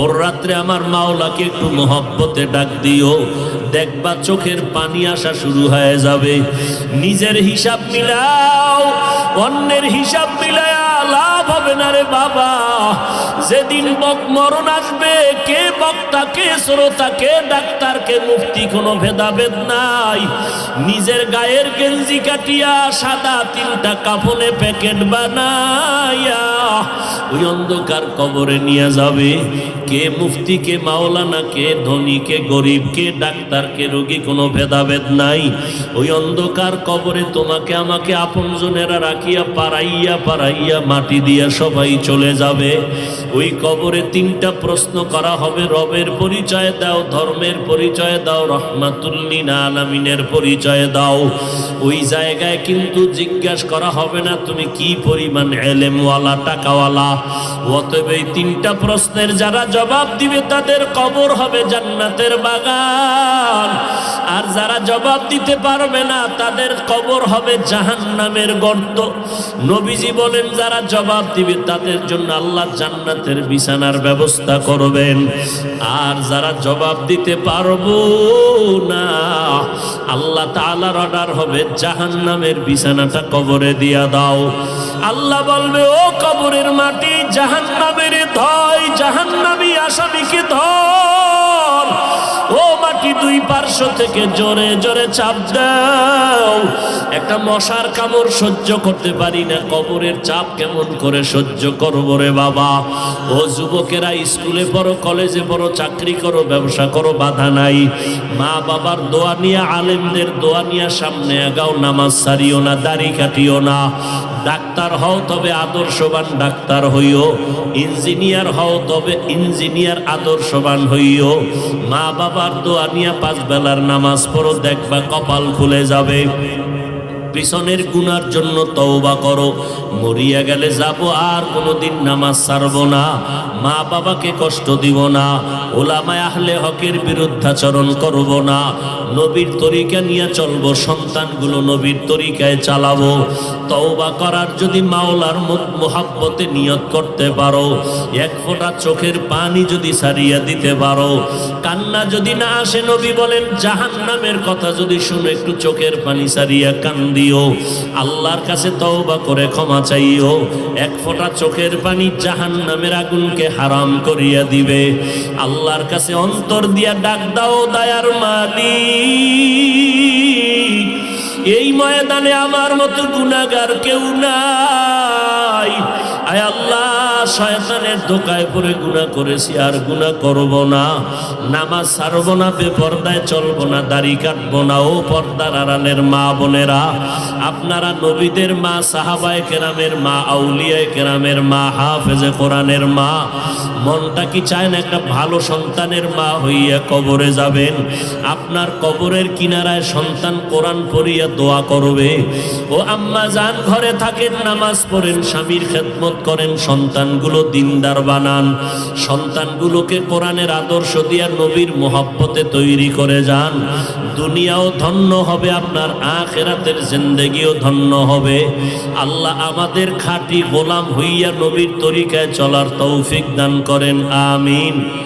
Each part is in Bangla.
ওর রাত্রে আমার মাওলাকে একটু মহব্বতে ডাক দিও। দেখবা চোখের পানি আসা শুরু হয়ে যাবে। নিজের হিসাব মিলাও, অন্যের হিসাব মিলায়া লাভ হবে না রে বাবা, যেদিন বক মরণ আসবে, কে বক্তা, কে শ্রোতা, কে ডাক্তার, কে মুফতি, কোনো ভেদাভেদ নাই। নিজের গায়ের গেঞ্জি কাটিয়া সাদা তিনটা কাফনে প্যাকেট বানাইয়া ওই অন্ধকার কবরে নিয়ে যাবে। কে মুফতি, কে মাওলানা, কে ধনী, কে গরিব, কে ডাক্তার, কে রোগী, কোনো ভেদাভেদ নাই। ওই অন্ধকার কবরে তোমাকে, আমাকে আপনজনেরা রাখিয়া পারাইয়া পারাইয়া মাটি দিয়া সবাই চলে যাবে। ওই কবরে তিনটা প্রশ্ন করা হবে, রবের পরিচয় দাও, ধর্মের পরিচয় দাও রহমাতুল্লিন আলামিনের পরিচয় দাও। ওই জায়গায় কিন্তু জিজ্ঞাসা করা হবে না, তুমি কি পরিমাণ এলেমওয়ালা, টাকাওয়ালা? অতএব এই তিনটা প্রশ্নের যারা জবাব দিবে, তাদের কবর হবে জান্নাতের বাগান। যারা জবাব দিতে পারবে না, তাদের কবর হবে জাহান্নামের গর্ত। নবীজি বলেন, যারা জবাব দিবে, তাদের জন্য আল্লাহ জান্নাতের বিছানার ব্যবস্থা করবেন। আর যারা জবাব দিতে পারব না, আল্লাহ তাআলার অর্ডার হবে, জাহান্নামের বিছানাটা কবরে দিয়া দাও। আল্লাহ বলবে, ও কবরের মাটি, জাহান্নামের ধয়, জাহান্নামী আসামিকে ধর। ও মাটি দুই পার্শ্ব থেকে জোরে জোরে চাপ দাও। একটা মশার কামড় সহ্য করতে পারি না, কবরের চাপ কেমন করে সহ্য করব রে বাবা? ও যুবকেরা, স্কুলে পড়ো, কলেজে পড়ো, চাকরি করো, ব্যবসা করো, বাধা নাই। মা বাবার দোয়া নিয়ে, আলেমদের দোয়া নিয়ে সামনে আগাও, নামাজ সারিও না, দাড়ি কাটিও না। ডাক্তার হও তবে আদর্শবান ডাক্তার হইও। ইঞ্জিনিয়ার হও তবে ইঞ্জিনিয়ার আদর্শবান হইও। মা বাবার দোয়া নিয়ে পাঁচ বেলার নামাজ পড়ো, দেখবা কপাল খুলে যাবে। পিছনের গুনার জন্য তওবা করো। মরিয়া গেলে যাব আর কোনোদিন নামাজ ছাড়ব না। মা বাবাকে কষ্ট দিব না। ওলামায় আহলে হকের বিরুদ্ধাচরণ করব না। নবীর তরিকা নিয়ে চলবো, সন্তানগুলো নবীর তরিকায় চালাবো। তওবা করার যদি মাওলার মোহাব্বতে নিয়ত করতে পারো, এক ফোঁটা চোখের পানি যদি সারিয়া দিতে পারো। কান্না যদি না আসে, নবী বলেন জাহান নামের কথা যদি শুনে, একটু চোখের পানি সারিয়া কান্দিও আল্লাহর কাছে তওবা করে ক্ষমা চাইও, এক ফোঁটা চোখের পানি জাহান নামের আগুনকে হারাম করিয়া দিবে। আল্লাহর কাছে অন্তর দিয়া ডাক দাও, দায়ার মালি এই ময়দানে আমার মতো গুণাগার কেউ নাই। আয় আল্লাহ, শয়তানের ধোকায় পড়ে গুণা করেছি, আর গুণা করব না। নামাজ ছাড়বো না, বেপর্দায় চলবো না, দাড়ি কাটবো না। ও পর্দার আড়ালের মা বোনেরা, আপনারা নবীদের মা, সাহাবায় কেরামের মা, আউলিয়ায় কেরামের মা, হাফেজে কোরআনের মা, মনটা কি চায় না একটা ভালো সন্তানের মা হইয়া কবরে যাবেন? আপনার কবরের কিনারায় সন্তান কোরআন পড়িয়া দোয়া করবে। ও আম্মা যান, ঘরে থাকেন, নামাজ পড়েন, স্বামীর খেদমত করেন, সন্তানগুলো দিনদার বানান, সন্তানগুলোকে কোরআনের আদর্শ দিয়া নবীর মোহাব্বতে তৈরি করে যান। দুনিয়াও ধন্য হবে, আপনার আখেরাতের জিন্দেগিও ধন্য হবে। আল্লাহ আমাদের খাঁটি গোলাম হইয়া নবীর তরিকায় চলার তৌফিক দান করেন, আমিন।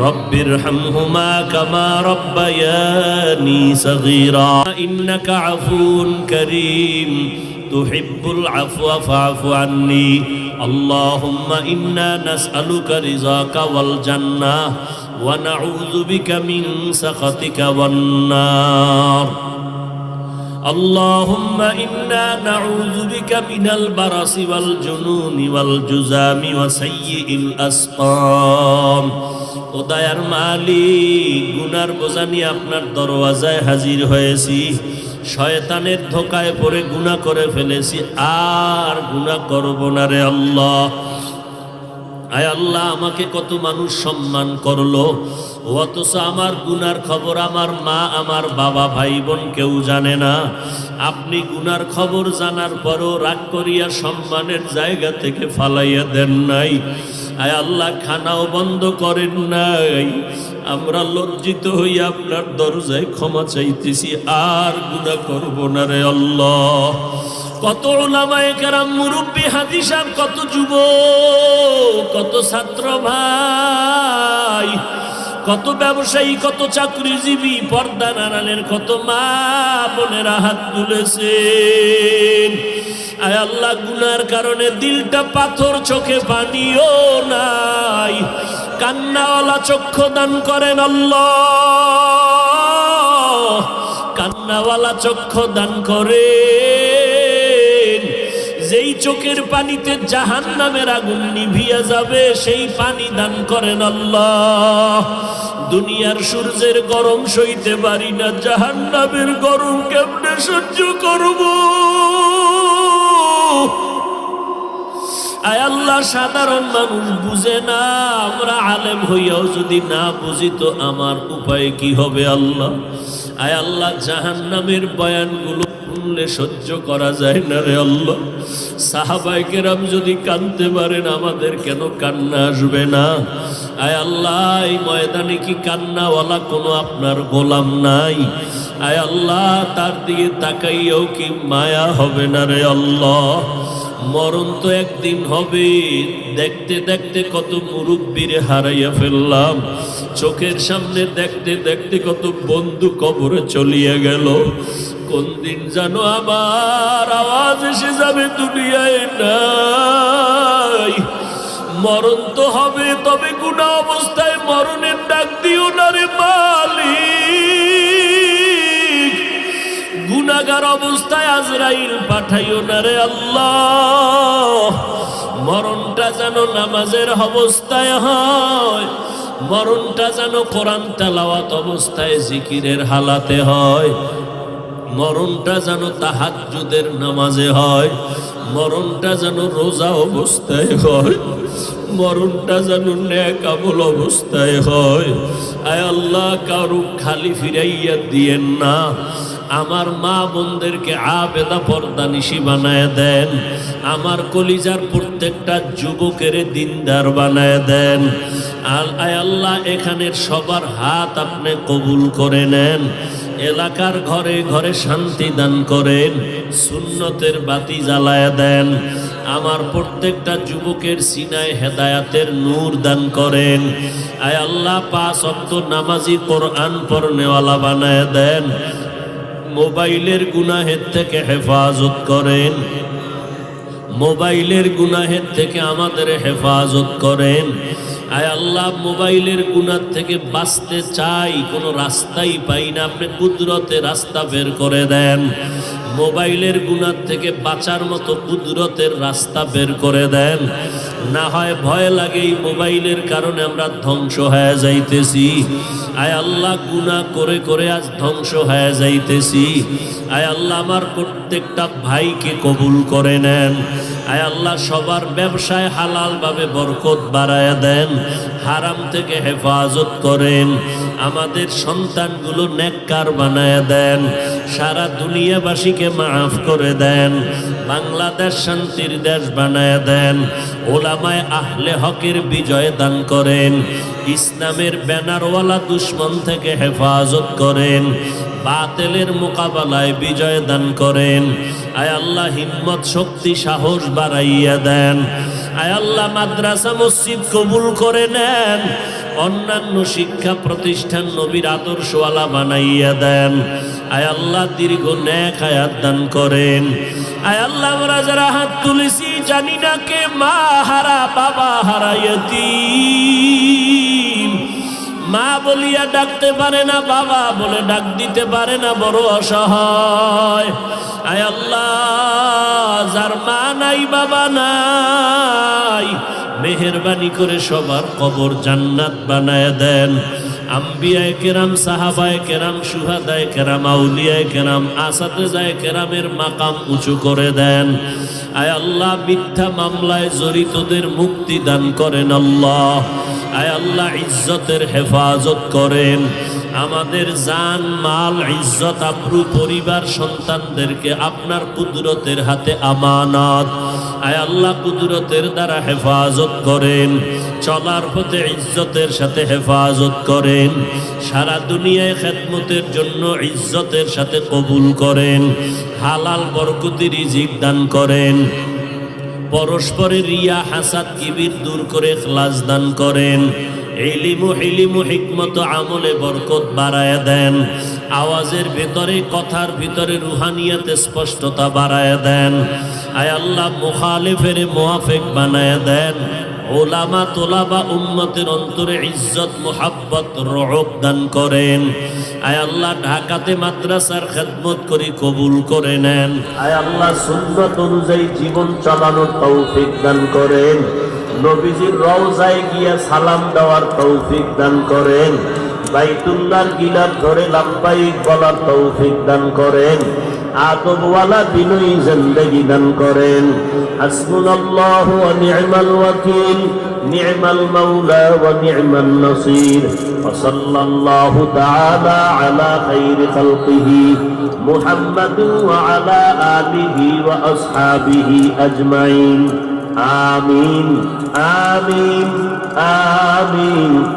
رب ارحمهما كما ربياني صغيرا. إنك عفو كريم. تحب العفو فاعف عني. اللهم إنا نسألك رضاك والجنة ونعوذ بك من سخطك والنار. اللهم إنا نعوذ بك من البرص والجنون والجزام وسيء الأسقام ও দয়ার মালিক গুনার বোঝা নিয়ে আপনার দরওয়াজায় হাজির হয়েছি শয়তানের ধোকায় পড়ে গুণা করে ফেলেছি আর গুণা করব না রে আল্লাহ আয় আল্লাহ, আমাকে কত মানুষ সম্মান করল। অথচ আমার গুনার খবর আমার মা, আমার বাবা ভাই বোন কেউ জানে না। আপনি গুনার খবর জানার পরও রাগ করিয়া সম্মানের জায়গা থেকে ফালাইয়া দেন নাই। আয় আল্লাহ, খানাও বন্ধ করেন নাই। আমরা লজ্জিত হইয়া আপনার দরজায় ক্ষমা চাইতেছি, আর গুণা করব না রে আল্লাহ। কত ওলামায়ে কেরাম, মুরব্বী হাজি সাহেব কত যুব কত ছাত্র ভাই, কত ব্যবসায়ী, কত চাকরিজীবী, পর্দা নারায়ণের কত মা বোনেরা হাত তুলেছেন। আয় আল্লাহ, গুনার কারণে দিলটা পাথর চোখে পানিও নাই। কান্নাওয়ালা চক্ষু দান করেন আল্লাহ। কান্নাওয়ালা চক্ষু দান করেন যেই চোখের পানিতে জাহান নামের আগুন নিভিয়া যাবে, সেই পানি দান করেন আল্লাহ। দুনিয়ার সূর্যের গরম সইতে পারি না জাহান নামের গরম কেমনে সহ্য করব? আল্লাহ, সাধারণ মানুষ বুঝে না, আমরা আলেম হইয়াও যদি না বুঝি, তো আমার উপায় কি হবে আল্লাহ? আয় আল্লাহ জাহান নামের বয়ানগুলো শুনলে সহ্য করা যায় না রে আল্লাহ। সাহাবাই কেরাম যদি কাঁদতে পারেন, আমাদের কেন কান্না আসবে না? আয় আল্লাহ, এই ময়দানে কি কান্নাওয়ালা কোনো আপনার গোলাম নাই? আয় আল্লাহ, তার দিকে তাকাইয়াও কি মায়া হবে না রে আল্লাহ। মরণ তো একদিন হবে। দেখতে দেখতে কত মুরব্বীরে হারাইয়া ফেললাম। চোখের সামনে দেখতে দেখতে কত বন্ধু কবরে চলিয়া গেল। কোন দিন জানো আমার আওয়াজ এসে যাবে দুনিয়ায় নাই। মরণ তো হবে, তবে গুণা অবস্থায় মরণের ডাক দিও না রে মালিক। গুনাগার অবস্থায় আজরাইল পাঠাইও না রে আল্লাহ। মরণটা যেন নামাজের অবস্থায় হয়, মরণটা যেন কোরআন তেলাওয়াত অবস্থায় জিকিরের হালাতে হয়, মরণটা যেন তাহাজুদের নামাজে হয়। মরণটা যেন রোজা অবস্থায় হয়, মরণটা যেন ন্যাক আমল অবস্থায় হয়। আয় আল্লাহ কারু খালি ফিরাইয়া দিয়েন না। আমার মা বোনদেরকে আবেদা পর্দা নিশি বানায় দেন। আমার কলিজার প্রত্যেকটা যুবকের দিনদার বানায় দেন। আল আয় আল্লাহ, এখানের সবার হাত আপনি কবুল করে নেন। এলাকার ঘরে ঘরে শান্তি দান করেন, সুন্নতের বাতি জ্বালায় দেন। আমার প্রত্যেকটা যুবকের সিনায় হেদায়াতের নূর দান করেন। আয় আল্লাহ, পাঁচ অক্ত নামাজি পর কোরআন পড়নেওয়ালা বানায় দেন। মোবাইলের গুনাহের থেকে হেফাজত করেন। মোবাইলের গুনাহের থেকে আমাদের হেফাজত করেন। আয় আল্লাহ, মোবাইলের গুণার থেকে বাঁচতে চাই, কোনো রাস্তাই পাই না। আপনি কুদরতে রাস্তা বের করে দেন। মোবাইলের গুণার থেকে বাঁচার মতো কুদরতের রাস্তা বের করে দেন। না হয় ভয় লাগে এই মোবাইলের কারণে আমরা ধ্বংস হয়ে যাইতেছি। আয় আল্লাহ গুনাহ করে করে আজ ধ্বংস হয়ে যাইতেছি। আয় আল্লাহ, আমার প্রত্যেকটা ভাইকে কবুল করে নেন। আয় আল্লাহ, সবার ব্যবসায় হালালভাবে বরকত বাড়ায় দেন, হারাম থেকে হেফাজত করেন, আমাদের সন্তানগুলো নেককার বানায় দেন, সারা দুনিয়াবাসীকে মাফ করে দেন, বাংলাদেশ শান্তির দেশ বানায় দেন, ওলামায় আহলে হকের বিজয় দান করেন, ইসলামের ব্যানারওয়ালা দুশ্মন থেকে হেফাজত করেন বাতেলের মোকাবেলায় বিজয় দান করেন। আয় আল্লাহ, হিম্মত, শক্তি, সাহস বাড়াইয়া দেন। আয় আল্লাহ, মাদ্রাসা, মসজিদ কবুল করে নেন। অন্যান্য শিক্ষা প্রতিষ্ঠান নবীর আদর্শওয়ালা বানাইয়া দেন। আয় আল্লাহ, দীর্ঘ ন্যাক হায়াত দান করেন। আয় আল্লাহ, আমরা যারা হাত তুলেছি, জানি না কে মা হারা, বাবা হারাইয়াতি মা বলিয়া ডাকতে পারে না, বাবা বলে ডাক দিতে পারে না, বড় অসহায়। আয় আল্লাহ, যার মা নাই, বাবা নাই, মেহরবানি করে সবার কবর জান্নাত বানায় দেন। আম্বিয়ায় কেরাম, সাহাবায় কেরাম, সুহাদায় কেরাম, আউলিয়ায় কেরাম আসাতে যায় কেরামের মাকাম উঁচু করে দেন। আয় আল্লাহ, মিথ্যা মামলায় জড়িতদের মুক্তি দান করেন আল্লাহ। আয় আল্লাহ ইজ্জতের হেফাজত করেন। আমাদের জান, মাল, ইজ্জত আপ্রু পরিবার, সন্তানদেরকে আপনার কুদরতের হাতে আমানত। আয় আল্লাহ কুদরতের দ্বারা হেফাজত করেন। চলার পথে ইজ্জতের সাথে হেফাজত করেন। সারা দুনিয়ায় খেদমতের জন্য ইজ্জতের সাথে কবুল করেন। হালাল বরকতি রিজিক দান করেন। পরস্পরের রিয়া হাসাদ কিবির দূর করে খ্লাস দান করেন। এলিমু হিলিমু হিকমত আমলে বরকত বাড়ায় দেন। আওয়াজের ভেতরে, কথার ভিতরে রুহানিয়াতে স্পষ্টতা বাড়ায় দেন। আয় আল্লাহ মুখালিফের মোয়াফেক বানায় দেন। ওলামা তোলাবা উম্মতের অন্তরে ইজ্জত, মোহাব্বত, রহব দান করেন। আয় আল্লাহ, ঢাকাতে মাদ্রাসার খেদমত করি কবুল করে নেন। আয় আল্লাহ, সুন্নত অনুযায়ী জীবন চালানোর তৌফিক দান করেন। নবীজির রওজায় গিয়া সালাম দেওয়ার তৌফিক দান করেন। বাইতুল্লাহর গিলাপ ধরে লাম্বাইক বলার তৌফিক দান করেন। আদবওয়ালা বিনয়ী জিন্দেগি দান করেন। হাসবুনাল্লাহু ওয়া নি'মাল ওয়াকিল, নি'মাল মাওলা ওয়া নি'মান নাসির। ওয়া সাল্লাল্লাহু তাআলা আলা খাইরি খালকিহি, মুহাম্মাদিন ওয়া আলা আলিহি ওয়া আসহাবিহি আজমাইন। আমিন আমিন আমিন।